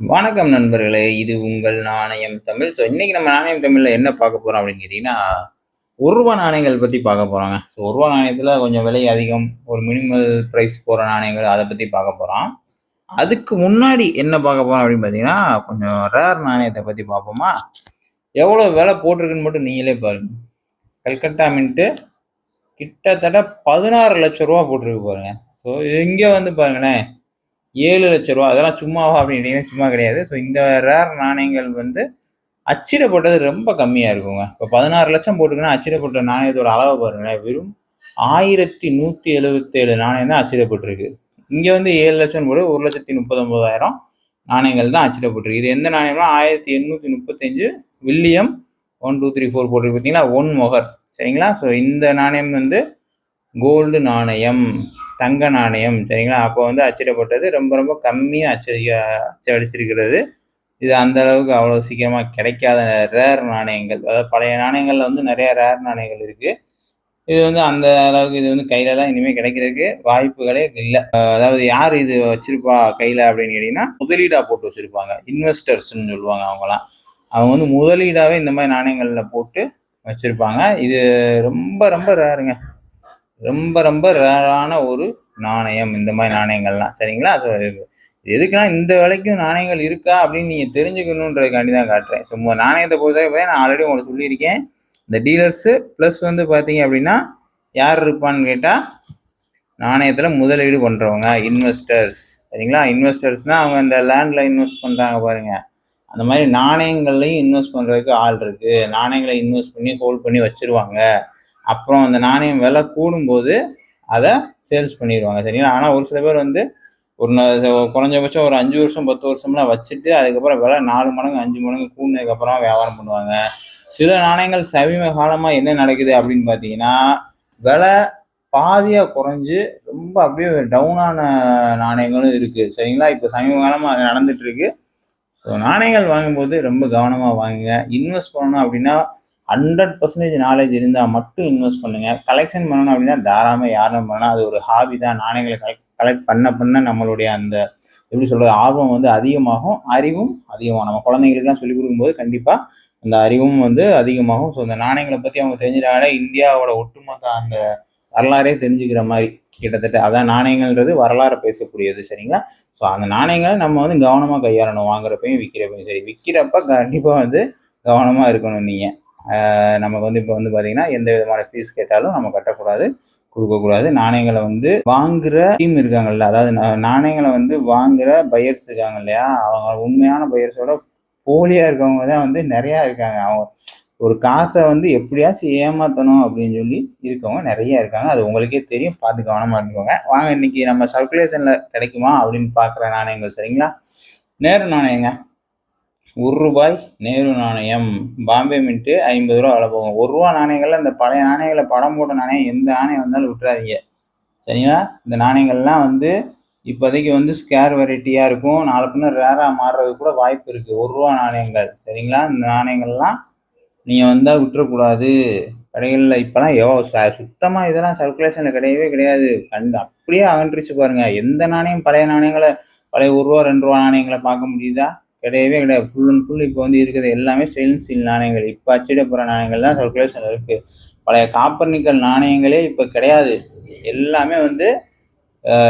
வணக்கம் நண்பர்களே! இது உங்கள் நாணயம் தமிழ். ஸோ இன்றைக்கி நம்ம நாணயம் தமிழில் என்ன பார்க்க போகிறோம் அப்படின்னு கேட்டிங்கன்னா ஒரு ரூபா நாணயங்கள் பற்றி பார்க்க போகிறாங்க ஸோ ரூ. 1 நாணயத்துல கொஞ்சம் விலை அதிகம், ஒரு மினிமல் ப்ரைஸ் போகிற நாணயங்கள் அதை பற்றி பார்க்க போகிறோம் அதுக்கு முன்னாடி என்ன பார்க்க போகிறோம் அப்படின்னு பார்த்தீங்கன்னா, கொஞ்சம் ரேர் நாணயத்தை பற்றி பார்ப்போமா? எவ்வளோ விலை போட்டிருக்குன்னு மட்டும் நீங்களே பாருங்கள் கல்கட்டா மின்ட்டு கிட்டத்தட்ட பதினாறு லட்சம் ரூபா போட்டிருக்கு பாருங்கள் ஸோ இங்கே வந்து பாருங்களேன், ஏழு லட்ச ரூபா அதெல்லாம் சும்மாவா அப்படின்னு சும்மா கிடையாது. ஸோ இந்த ரேர் நாணயங்கள் வந்து அச்சிடப்பட்டது ரொம்ப கம்மியாக இருக்குங்க. இப்போ பதினாறு லட்சம் போட்டுக்கினா அச்சிடப்பட்ட நாணயத்தோட அளவை பாருங்களேன். வெறும் 1,177 நாணயம் தான் அச்சிடப்பட்டிருக்கு. இங்கே வந்து ஏழு லட்சம் போட்டு 1,39,000 நாணயங்கள் தான் அச்சிடப்பட்டிருக்கு. இது எந்த நாணயம்னா 1835 வில்லியம் 1, 2, 3, 4 போட்டிருக்கு பார்த்தீங்களா? ஒன் மொகர் சரிங்களா? ஸோ இந்த நாணயம் வந்து கோல்டு நாணயம், தங்க நாணயம் சரிங்களா? அப்போ வந்து அச்சிடப்பட்டது ரொம்ப ரொம்ப கம்மியாக அச்சடி அச்சடிச்சிருக்கிறது. இது அந்த அளவுக்கு அவ்வளோ சீக்கிரமாக கிடைக்காத ரேர் நாணயங்கள். அதாவது பழைய நாணயங்களில் வந்து நிறைய ரேர் நாணயங்கள் இருக்கு. இது வந்து அந்த அளவுக்கு இது வந்து கையில் தான் இனிமேல் கிடைக்கிறதுக்கு வாய்ப்புகளே இல்லை அதாவது யார் இது வச்சிருப்பா கையில் அப்படின்னு கேட்டிங்கன்னா முதலீடாக போட்டு வச்சிருப்பாங்க. இன்வெஸ்டர்ஸ்ன்னு சொல்லுவாங்க அவங்களாம் அவங்க வந்து முதலீடாகவே இந்த மாதிரி நாணயங்களில் போட்டு வச்சுருப்பாங்க இது ரொம்ப ரொம்ப ரேருங்க. ரொம்ப ரொம்ப ரேரான ஒரு நாணயம் இந்த மாதிரி நாணயங்கள்லாம். சரிங்களா? ஸோ எதுக்குன்னா, இந்த விலைக்கும் நாணயங்கள் இருக்கா அப்படின்னு நீங்க தெரிஞ்சுக்கணுன்றதுக்காண்டி தான் காட்டுறேன். சும்மா நாணயத்தை பொறுத்தவரை நான் ஆல்ரெடி உங்களுக்கு சொல்லியிருக்கேன். இந்த டீலர்ஸு ப்ளஸ் வந்து பார்த்தீங்க அப்படின்னா, யார் இருப்பான்னு கேட்டால் நாணயத்தில் முதலீடு பண்ணுறவங்க இன்வெஸ்டர்ஸ் சரிங்களா? இன்வெஸ்டர்ஸ்னால் அவங்க இந்த லேண்டில் இன்வெஸ்ட் பண்ணுறாங்க பாருங்கள் அந்த மாதிரி நாணயங்கள்லையும் இன்வெஸ்ட் பண்ணுறதுக்கு ஆள் இருக்குது நாணயங்களை இன்வெஸ்ட் பண்ணி ஹோல்ட் பண்ணி வச்சிருவாங்க. அப்புறம் அந்த நாணயம் விலை கூடும்போது அதை சேல்ஸ் பண்ணிடுவாங்க சரிங்களா? ஆனால் ஒரு சில பேர் வந்து ஒரு குறைஞ்சபட்சம் ஒரு அஞ்சு வருஷம், 10 வருஷம்லாம் வச்சுட்டு அதுக்கப்புறம் விலை நாலு மடங்கு, அஞ்சு மடங்கு கூடுனதுக்கப்புறம் வியாபாரம் பண்ணுவாங்க. சில நாணயங்கள் சமீப காலமாக என்ன நடக்குது அப்படின்னு பார்த்தீங்கன்னா, விலை பாதியாக குறைஞ்சு ரொம்ப அப்படியே டவுனான நாணயங்களும் இருக்குது சரிங்களா? இப்போ சமீப காலமாக அது நடந்துட்டு இருக்கு. ஸோ நாணயங்கள் வாங்கும்போது ரொம்ப கவனமாக வாங்குங்க. இன்வெஸ்ட் பண்ணணும் அப்படின்னா ஹண்ட்ரட் பர்சன்டேஜ் நாலேஜ் இருந்தால் மட்டும் இன்வெஸ்ட் பண்ணுங்கள் கலெக்ஷன் பண்ணணும் அப்படின்னா தாராளமாக யாரும் பண்ணால் அது ஒரு ஹாபி தான். நாணயங்களை கலெக்ட் கலெக்ட் பண்ண பண்ண நம்மளுடைய அந்த எப்படி சொல்கிறது ஆர்வம் வந்து அதிகமாகும். அறிவும் அதிகமாகும். நம்ம குழந்தைங்களுக்குலாம் சொல்லிக் கொடுக்கும்போது கண்டிப்பாக அந்த அறிவும் வந்து அதிகமாகும். ஸோ இந்த நாணயங்களை பற்றி அவங்க தெரிஞ்சிட்டாலே இந்தியாவோட ஒட்டுமொத்த அந்த வரலாறே தெரிஞ்சுக்கிற மாதிரி கிட்டத்தட்ட. அதான் நாணயங்கள்ன்றது வரலாறு பேசக்கூடியது. சரிங்களா? ஸோ அந்த நாணயங்களை நம்ம வந்து கவனமாக கையாளணும். வாங்குறப்பையும் விற்கிறப்பையும் சரி. விற்கிறப்ப கண்டிப்பாக வந்து கவனமாக இருக்கணும் நீங்கள் நமக்கு வந்து இப்போ வந்து பார்த்தீங்கன்னா, எந்த விதமான ஃபீஸ் கேட்டாலும் நம்ம கட்டக்கூடாது. கொடுக்கக்கூடாது நாணயங்களை வந்து வாங்குற டீம் இருக்காங்கல்ல, அதாவது நாணயங்களை வந்து வாங்குற பையர்ஸ் இருக்காங்க இல்லையா? அவங்க உண்மையான பையர்ஸோட போலியாக இருக்கவங்க தான் வந்து நிறையா இருக்காங்க. அவங்க ஒரு காசை வந்து எப்படியாச்சும் ஏமாற்றணும் அப்படின்னு சொல்லி இருக்கவங்க நிறைய இருக்காங்க. அது உங்களுக்கே தெரியும். பார்த்து கவனமாக இருந்துக்கோங்க. வாங்க இன்னைக்கு நம்ம சர்க்குலேஷனில் கிடைக்குமா அப்படின்னு பார்க்குற நாணயங்கள் சரிங்களா? நேரு நாணயங்க. ஒரு ரூபாய் நேரு நாணயம். பாம்பே மின்ட்டு ஐம்பது ரூபா விலை போகும். ஒரு ரூபா நாணயங்கள்ல இந்த பழைய நாணயங்களை படம் போட்ட நாணயம் எந்த நாணயம் வந்தாலும் விட்டுறாதீங்க. சரிங்களா? இந்த நாணயங்கள்லாம் வந்து இப்போதைக்கு வந்து ஸ்கேர் வெரைட்டியாக இருக்கும். நாலு பின்னர் ரேராக மாறுறதுக்கு கூட வாய்ப்பு இருக்குது ஒரு ரூபா நாணயங்கள். சரிங்களா? இந்த நாணயங்கள்லாம் நீங்கள் வந்தால் விட்டுறக்கூடாது. கடைகளில் இப்போலாம் எவ்வளோ ச சுத்தமாக இதெல்லாம் சர்க்குலேஷனில் கிடையவே கிடையாது. கண்டு அப்படியே அகன்றுச்சு பாருங்கள் எந்த நாணயம் பழைய நாணயங்களை பழைய ஒரு ரூபா ரெண்டு ரூபா நாணயங்களை பார்க்க முடியுதா? கிடையவே கிடையாது. ஃபுல் அண்ட் ஃபுல் இப்போ வந்து இருக்கிறது எல்லாமே ஸ்டெயின் ஸ்டீல் நாணயங்கள். இப்போ அச்சிடப்படுற நாணயங்கள் தான் சர்க்குலேஷன் இருக்குது பழைய காப்பர் நிக்கல் நாணயங்களே இப்போ கிடையாது. எல்லாமே வந்து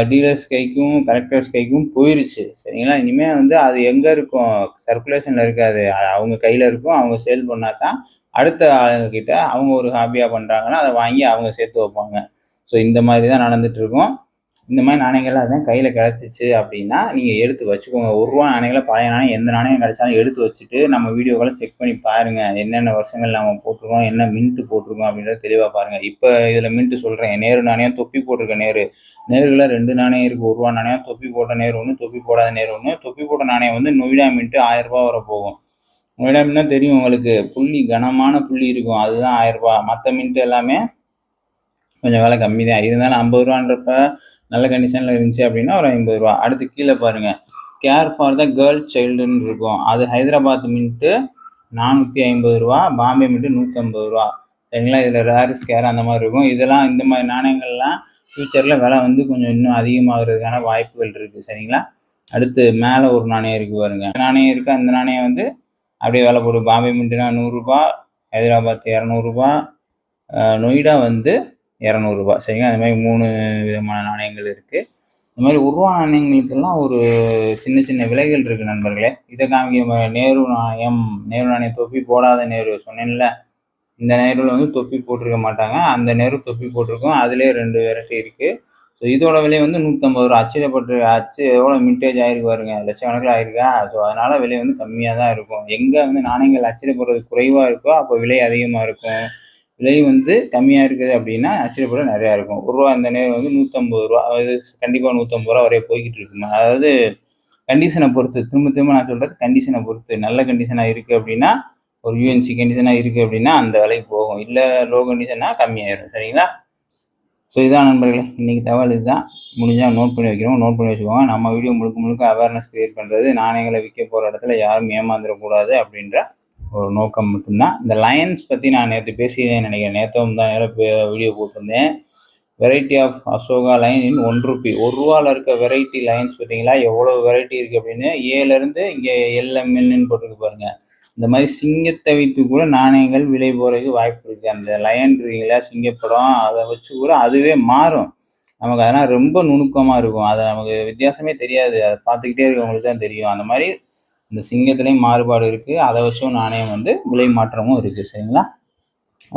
டீலர்ஸ் கைக்கும், கலெக்டர்ஸ் கைக்கும் போயிருச்சு. சரிங்களா? இனிமேல் வந்து அது எங்கே இருக்கும்? சர்க்குலேஷனில் இருக்காது. அவங்க கையில் இருக்கும். அவங்க சேல் பண்ணால் தான் அடுத்த ஆளுங்கக்கிட்ட அவங்க ஒரு ஹாப்பியாக பண்ணுறாங்கன்னா அதை வாங்கி அவங்க சேர்த்து வைப்பாங்க. ஸோ இந்த மாதிரி தான் நடந்துட்டு இந்த மாதிரி நாணயங்கள்லாம் அதான் கையில் கிடச்சிச்சு அப்படின்னா, நீங்கள் எடுத்து வச்சுக்கோங்க. ஒரு ரூபா நாணயங்களை பழைய நாணயம் எந்த நாணயம் கிடச்சாலும் எடுத்து வச்சுட்டு, நம்ம வீடியோக்களை செக் பண்ணி பாருங்கள் என்னென்ன வருஷங்கள் நம்ம போட்டிருக்கோம், என்ன மின்ட்டு போட்டிருக்கோம் அப்படின்றத தெளிவாக பாருங்கள் இப்போ இதில் மின்ட்டு சொல்கிறேன் நேரு நாணயம், தொப்பி போட்டிருக்க நேரு. நேருகளில் ரெண்டு நாணயம் இருக்குது ஒரு ரூபா நாணயம், தொப்பி போட்ட நேரு ஒன்று தொப்பி போடாத நேரு ஒன்று தொப்பி போட்ட நாணயம் வந்து நொய்டா மின்ட் ரூ. 1000 வரை போகும். நொய்டா மின்ட்னா தெரியும் உங்களுக்கு. புள்ளி கனமான புள்ளி இருக்கும். அதுதான் ஆயிரரூபா மற்ற மின்ட்டு எல்லாமே கொஞ்சம் விலை கம்மி தான். இருந்தாலும் ஐம்பது ரூபான்றப்ப நல்ல கண்டிஷனில் இருந்துச்சு அப்படின்னா ஒரு ஐம்பது ரூபா அடுத்து கீழே பாருங்கள் கேர் ஃபார் த கேர்ள் சைல்டுன்னு இருக்கும். அது ஹைதராபாத் மின்ட்டு நானூற்றி ஐம்பது ரூபா பாம்பே மின்ட்டு நூற்றம்பது ரூபா சரிங்களா? இதில் ரேரிஸ் கேர் அந்த மாதிரி இருக்கும். இதெல்லாம் இந்த மாதிரி நாணயங்கள்லாம் ஃப்யூச்சரில் விலை வந்து கொஞ்சம் இன்னும் அதிகமாகிறதுக்கான வாய்ப்புகள் இருக்குது சரிங்களா? அடுத்து மேலே ஒரு நாணயம் இருக்குது பாருங்க அந்த நாணயம் இருக்குது அந்த நாணயம் வந்து அப்படியே விலை போடும் பாம்பே மின்ட்டுனா நூறுரூபா ஹைதராபாத் இரநூறுபா நொய்டா வந்து இரநூறுபா சரிங்களா? அந்த மாதிரி மூணு விதமான நாணயங்கள் இருக்குது இந்த மாதிரி உருவா நாணயங்களுக்கெல்லாம் ஒரு சின்ன சின்ன விலைகள் இருக்குது நண்பர்களே. இதை காமிக்க நேரு நாணயம் நேரு நாணயம் தொப்பி போடாத நேரு சொன்னேன்ல. இந்த நேருல வந்து தொப்பி போட்டிருக்க மாட்டாங்க. அந்த நேரு தொப்பி போட்டிருக்கோம். அதுலேயே ரெண்டு வெரைட்டி இருக்குது ஸோ இதோட விலை வந்து நூற்றம்பது ரூபா. அச்சிடப்பட்டு அச்சு எவ்வளோ மின்டேஜ் ஆகிருக்கு பாருங்க. லட்சக்கணக்கில் ஆயிருக்கா? ஸோ அதனால் விலை வந்து கம்மியாக தான் இருக்கும். எங்கே வந்து நாணயங்கள் அச்சிடப்படுறது குறைவாக இருக்கோ அப்போ விலை அதிகமாக இருக்கும். விலை வந்து கம்மியாக இருக்குது அப்படின்னா அச்சிடப்பட நிறையா இருக்கும். ஒரு ரூபா அந்த நேரம் வந்து நூற்றம்பது ரூபா அது கண்டிப்பாக நூற்றம்பது ரூபா வரைய போய்கிட்டு இருக்குமா அதாவது கண்டிஷனை பொறுத்து திரும்ப திரும்ப நான் சொல்கிறது கண்டிஷனை பொறுத்து. நல்ல கண்டிஷனாக இருக்குது அப்படின்னா ஒரு யூஎன்சி கண்டிஷனாக இருக்குது அப்படின்னா அந்த விலைக்கு போகும். இல்லை லோ கண்டிஷன்னா கம்மியாயிரும். சரிங்களா? ஸோ இதான் நண்பர்களே இன்றைக்கி தகவல் இதுதான். முடிஞ்சால் நோட் பண்ணி வைக்கிறோம். நோட் பண்ணி வச்சுக்கோங்க. நம்ம வீடியோ முழுக்க முழுக்க அவேர்னஸ் க்ரியேட் பண்ணுறது நாணயங்களை விற்க போகிற இடத்துல யாரும் ஏமாந்துடக்கூடாது அப்படின்ற ஒரு நோக்கம் மட்டும்தான். இந்த லயன்ஸ் பற்றி நான் நேற்று பேசியேன் நினைக்கிறேன். நேற்றும் தான் வீடியோ போட்டிருந்தேன். Variety of Ashoka line in one rupee ஒரு ரூபாவில் இருக்க வெரைட்டி லைன்ஸ் பார்த்தீங்களா? எவ்வளோ வெரைட்டி இருக்குது அப்படின்னு? ஏலேருந்து இங்கே எல்எம்எல்னு போட்டிருக்கு பாருங்கள் இந்த மாதிரி சிங்கத்தை வைத்து கூட நாணயங்கள் விலை போகிறதுக்கு வாய்ப்பு இருக்குது அந்த லயன் இருக்குங்களா? சிங்கப்படம் அதை வச்சு கூட அதுவே மாறும். நமக்கு அதெல்லாம் ரொம்ப நுணுக்கமாக இருக்கும். அதை நமக்கு வித்தியாசமே தெரியாது. அதை பார்த்துக்கிட்டே இருக்கவங்களுக்கு தான் தெரியும். அந்த மாதிரி இந்த சிங்கத்துலேயும் மாறுபாடு இருக்குது அதை வச்சும் நாணயம் வந்து விலை மாற்றமும் இருக்குது சரிங்களா?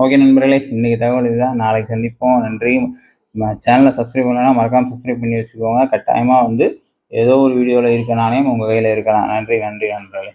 ஓகே நண்பர்களே இன்றைக்கி தகவல் இதுதான். நாளைக்கு சந்திப்போம். நன்றி. சேனலை சப்ஸ்கிரைப் பண்ணலன்னா மறக்காமல் சப்ஸ்கிரைப் பண்ணி வச்சுக்கோங்க. கட்டாயமாக வந்து ஏதோ ஒரு வீடியோவில் இருக்க நாணயம் உங்கள் கையில் இருக்கலாம். நன்றி நன்றி நண்பர்களே.